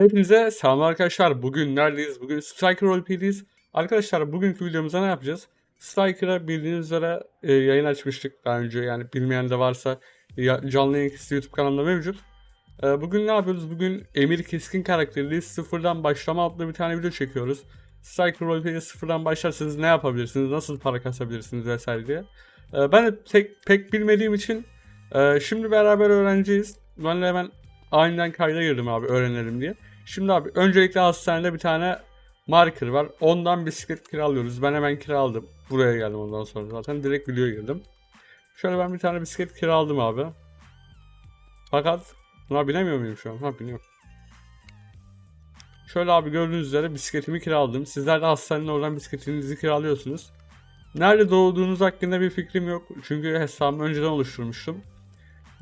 Hepinize selam arkadaşlar. Bugün neredeyiz? Bugün Striker Roleplay'deyiz. Arkadaşlar bugünkü videomuzda ne yapacağız? Striker'a bildiğiniz üzere e, yayın açmıştık daha önce. Yani bilmeyen de varsa ya- canlı yayın ikisi YouTube kanalımda mevcut. E, bugün ne yapıyoruz? Bugün Emir Keskin karakterli sıfırdan başlama adlı bir tane video çekiyoruz. Striker Roleplay'de sıfırdan başlarsanız ne yapabilirsiniz? Nasıl para kasabilirsiniz vesaire diye. E, ben de tek, pek bilmediğim için e, şimdi beraber öğreneceğiz. Ben de hemen aniden kayda girdim abi öğrenelim diye. Şimdi abi öncelikle hastanede bir tane marker var. Ondan bisiklet kiralıyoruz. Ben hemen kiraladım. Buraya geldim ondan sonra zaten. Direkt videoya girdim. Şöyle ben bir tane bisiklet kiraladım abi. Fakat buna binemiyor muyum şu an? Ha biniyorum. Şöyle abi gördüğünüz üzere bisikletimi kiraladım. Sizler de hastanenin oradan bisikletinizi kiralıyorsunuz. Nerede doğduğunuz hakkında bir fikrim yok. Çünkü hesabımı önceden oluşturmuştum.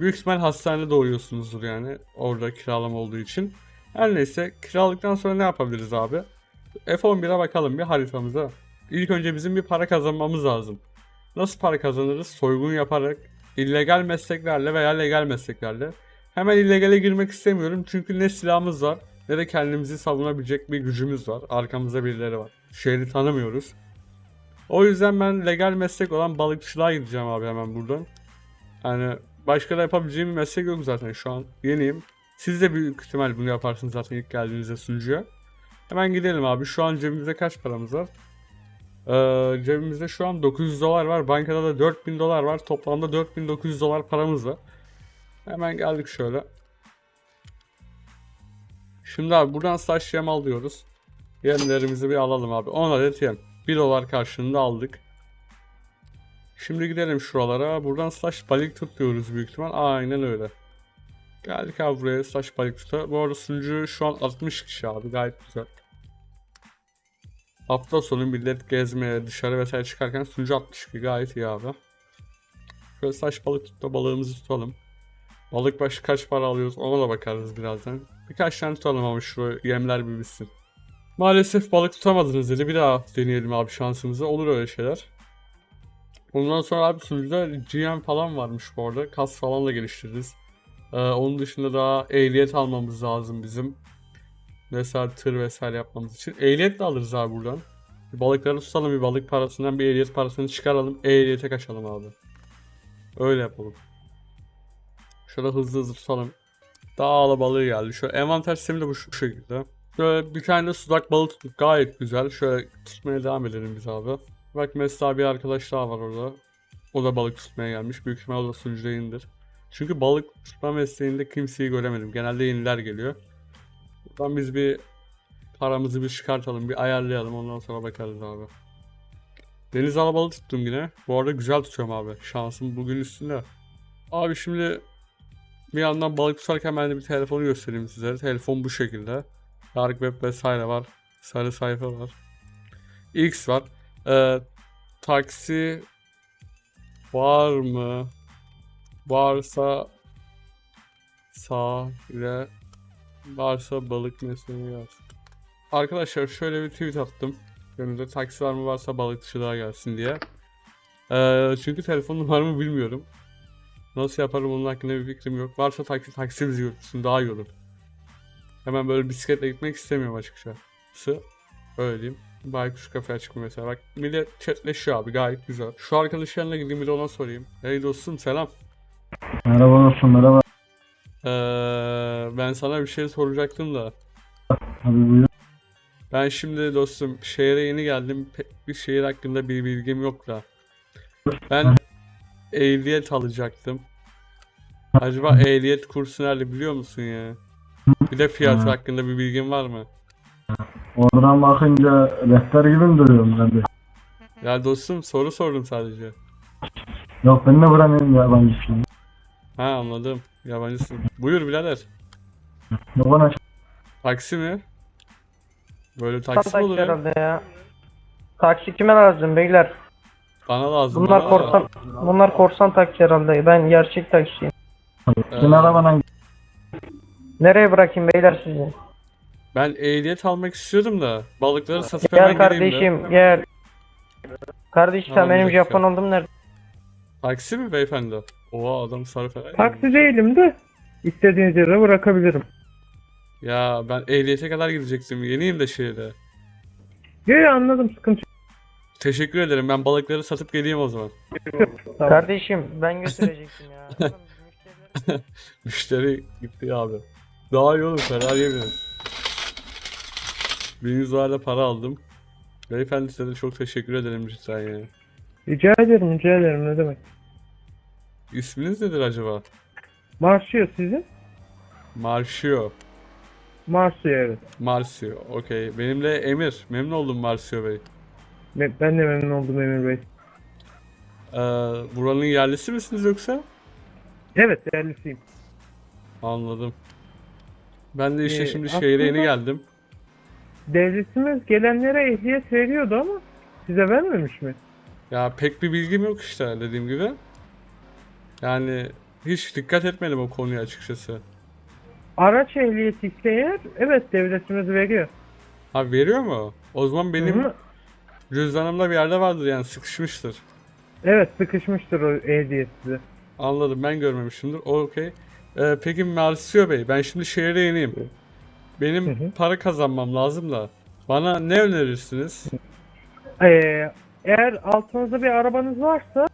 Büyük ihtimal hastanede doğuyorsunuzdur yani. Orada kiralama olduğu için. Her neyse kiralıktan sonra ne yapabiliriz abi? F11'e bakalım bir haritamıza. İlk önce bizim bir para kazanmamız lazım. Nasıl para kazanırız? Soygun yaparak, illegal mesleklerle veya legal mesleklerle. Hemen illegale girmek istemiyorum çünkü ne silahımız var ne de kendimizi savunabilecek bir gücümüz var. Arkamızda birileri var. Şehri tanımıyoruz. O yüzden ben legal meslek olan balıkçılığa gideceğim abi hemen buradan. Yani başka da yapabileceğim bir meslek yok zaten şu an. Yeniyim. Siz de büyük ihtimal bunu yaparsınız zaten ilk geldiğinizde sunucuya. Hemen gidelim abi. Şu an cebimizde kaç paramız var? Ee, cebimizde şu an 900 dolar var. Bankada da 4000 dolar var. Toplamda 4900 dolar paramız var. Hemen geldik şöyle. Şimdi abi buradan slash yem alıyoruz. Yemlerimizi bir alalım abi. 10 adet yem. 1 dolar karşılığında aldık. Şimdi gidelim şuralara. Buradan slash balık tut diyoruz büyük ihtimal. Aynen öyle. Geldik abi buraya slash balık tuta. Bu arada sunucu şu an 60 kişi abi. Gayet güzel. Hafta sonu millet gezmeye, dışarı vesaire çıkarken sunucu 62 gayet iyi abi. Şöyle slash balık tutta balığımızı tutalım. Balık başı kaç para alıyoruz ona da bakarız birazdan. Birkaç tane tutalım ama şu yemler bir bitsin. Maalesef balık tutamadınız dedi. Bir daha deneyelim abi şansımızı. Olur öyle şeyler. Ondan sonra abi sunucuda GM falan varmış bu arada. Kas falan da geliştiririz. Ee, onun dışında daha ehliyet almamız lazım bizim. Mesela tır vesaire yapmamız için. Ehliyet de alırız abi buradan. Bir balıkları tutalım bir balık parasından bir ehliyet parasını çıkaralım. Ehliyete kaçalım abi. Öyle yapalım. Şöyle hızlı hızlı tutalım. Daha ağla balığı geldi. Şöyle envanter sistemi de bu şekilde. Şöyle bir tane de sudak balığı tuttuk. Gayet güzel. Şöyle tutmaya devam edelim biz abi. Bak mesela bir arkadaş daha var orada. O da balık tutmaya gelmiş. Büyük ihtimal o da sunucuda. Çünkü balık tutma mesleğinde kimseyi göremedim. Genelde yeniler geliyor. Buradan biz bir paramızı bir çıkartalım, bir ayarlayalım. Ondan sonra bakarız abi. Deniz alabalığı tuttum yine. Bu arada güzel tutuyorum abi. Şansım bugün üstünde. Abi şimdi bir yandan balık tutarken ben de bir telefonu göstereyim size. Telefon bu şekilde. Dark web vesaire var. Sarı sayfa var. X var. Ee, taksi var mı? Varsa sağ ile varsa balık mesleğini yaz. Arkadaşlar şöyle bir tweet attım. Önümde taksi var mı varsa balıkçılığa gelsin diye. Ee, çünkü telefon numaramı bilmiyorum. Nasıl yaparım onun hakkında bir fikrim yok. Varsa taksi taksi bizi daha iyi olur. Hemen böyle bisikletle gitmek istemiyorum açıkçası. Öyle diyeyim. Baykuş kafeye çıkma mesela. Bak millet chatleşiyor abi gayet güzel. Şu arkadaş yanına gideyim bir de ona sorayım. Hey dostum selam. Merhaba dostum merhaba. Ee, ben sana bir şey soracaktım da. Abi buyur. Ben şimdi dostum şehre yeni geldim. Pek bir şehir hakkında bir bilgim yok da. Ben ehliyet alacaktım. Acaba ehliyet kursu nerede biliyor musun ya? Bir de fiyatı Ha. hakkında bir bilgin var mı? Oradan bakınca rehber gibi mi duruyorum ben de? Ya dostum soru sordum sadece. Yok ben de buranın yabancısıyım. Ha anladım. Yabancısın. Buyur birader. Bana Taksi mi? Böyle taksi mi olur ya? herhalde ya. Taksi kime lazım beyler? Bana lazım. Bunlar bana. korsan bunlar korsan taksi herhalde. Ben gerçek taksiyim. Sen arabadan Nereye bırakayım beyler sizi? Ben ehliyet almak istiyordum da balıkları satıp hemen Gel gideyim de. kardeşim gel. Kardeşim Tamam, benim dakika. Japon oldum nerede? Taksi mi beyefendi? Oha adam sarı falan. Taksi değilim de istediğiniz yere bırakabilirim. Ya ben ehliyete kadar gidecektim. Yeniyim de şehirde. Yo yo anladım sıkıntı yok. Teşekkür ederim. Ben balıkları satıp geleyim o zaman. Kardeşim ben götürecektim ya. Oğlum, müşteriler- Müşteri gitti ya abi. Daha iyi olur. Ferrari'ye binin. 1100 dolarla para aldım. Beyefendi size de çok teşekkür ederim cidden yani. Rica ederim rica ederim ne demek. İsminiz nedir acaba? Marşıyor sizin? Marşio. Marşıyor evet. Marcio. Okey. Benim de Emir. Memnun oldum Marcio Bey. Ben ben de memnun oldum Emir Bey. Ee, buranın yerlisi misiniz yoksa? Evet yerlisiyim. Anladım. Ben de işte Ee, şimdi şehre yeni aslında- geldim. Devletimiz gelenlere ehliyet veriyordu ama size vermemiş mi? Ya pek bir bilgim yok işte dediğim gibi. Yani hiç dikkat etmedim o konuya açıkçası. Araç ehliyeti ise eğer evet devletimiz veriyor. Abi veriyor mu? O zaman benim Hı hı. cüzdanımda bir yerde vardır yani sıkışmıştır. Evet sıkışmıştır o ehliyet size. Anladım ben görmemişimdir. Okey. Ee, peki Marcio Bey ben şimdi şehre yeniyim. Benim Hı hı. para kazanmam lazım da. Bana ne önerirsiniz? Ee, eğer altınızda bir arabanız varsa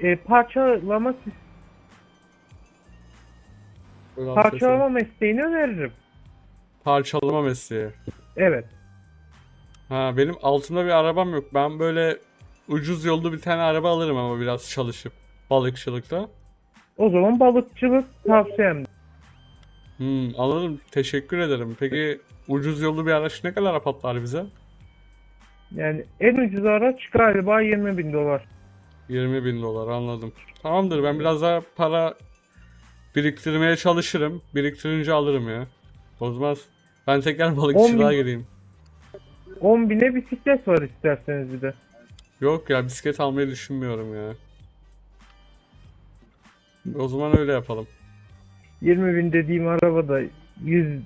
e, parçalama Böyle parçalama mesleğini öneririm. Parçalama mesleği. Evet. Ha benim altımda bir arabam yok. Ben böyle ucuz yollu bir tane araba alırım ama biraz çalışıp balıkçılıkta. O zaman balıkçılık tavsiyem. Hmm, anladım. Teşekkür ederim. Peki ucuz yollu bir araç ne kadar patlar bize? Yani en ucuz araç galiba 20 bin dolar. 20 bin dolar anladım. Tamamdır ben biraz daha para biriktirmeye çalışırım. Biriktirince alırım ya. Bozmaz. Ben tekrar balıkçılığa bin- gireyim. 10 bine bisiklet var isterseniz bir de. Yok ya bisiklet almayı düşünmüyorum ya. O zaman öyle yapalım. 20 bin dediğim araba da 100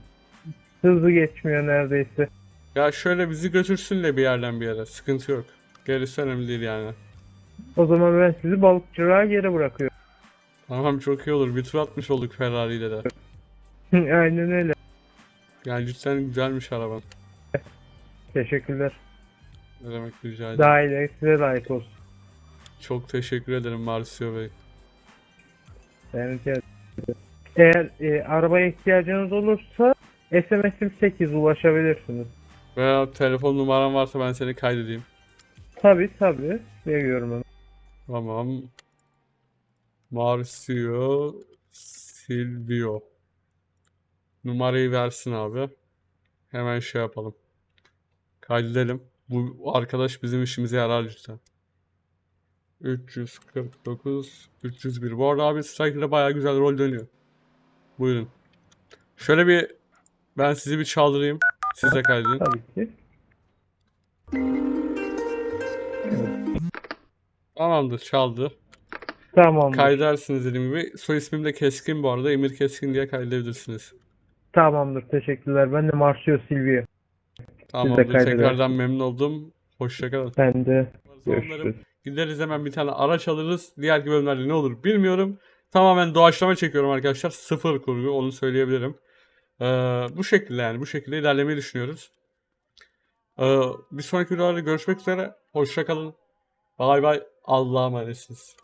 hızlı geçmiyor neredeyse. Ya şöyle bizi götürsün de bir yerden bir yere. Sıkıntı yok. Gerisi önemli değil yani. O zaman ben sizi balıkçılığa geri bırakıyorum. Tamam çok iyi olur. Bir tur atmış olduk Ferrari ile de. Aynen öyle. Yani cidden güzelmiş araban. Teşekkürler. Ne demek rica ederim. Daha ileri size layık olsun. Çok teşekkür ederim Marcio Bey. Ben rica ederim. Eğer e, arabaya ihtiyacınız olursa SMS'im 8 ulaşabilirsiniz. Veya telefon numaran varsa ben seni kaydedeyim. Tabi tabi veriyorum onu. Tamam. Marcio Silvio. Numarayı versin abi. Hemen şey yapalım. Kaydedelim. Bu arkadaş bizim işimize yarar cidden. 349 301. Bu arada abi Striker'da bayağı güzel rol dönüyor. Buyurun. Şöyle bir ben sizi bir çaldırayım. Siz de kaydedin. Tabii ki. Tamamdır çaldı. Tamamdır. Kaydedersiniz dediğim gibi. Soy ismim de Keskin bu arada. Emir Keskin diye kaydedebilirsiniz. Tamamdır. Teşekkürler. Ben de Marcio Silvio. Tamamdır. Tekrardan memnun oldum. Hoşçakalın. Ben de görüşürüz. gideriz hemen bir tane araç alırız. Diğer bölümlerde ne olur bilmiyorum. Tamamen doğaçlama çekiyorum arkadaşlar. Sıfır kurgu onu söyleyebilirim. Ee, bu şekilde yani bu şekilde ilerlemeyi düşünüyoruz. Ee, bir sonraki videolarda görüşmek üzere. Hoşçakalın. Bay bay. Allah'a emanetsiniz.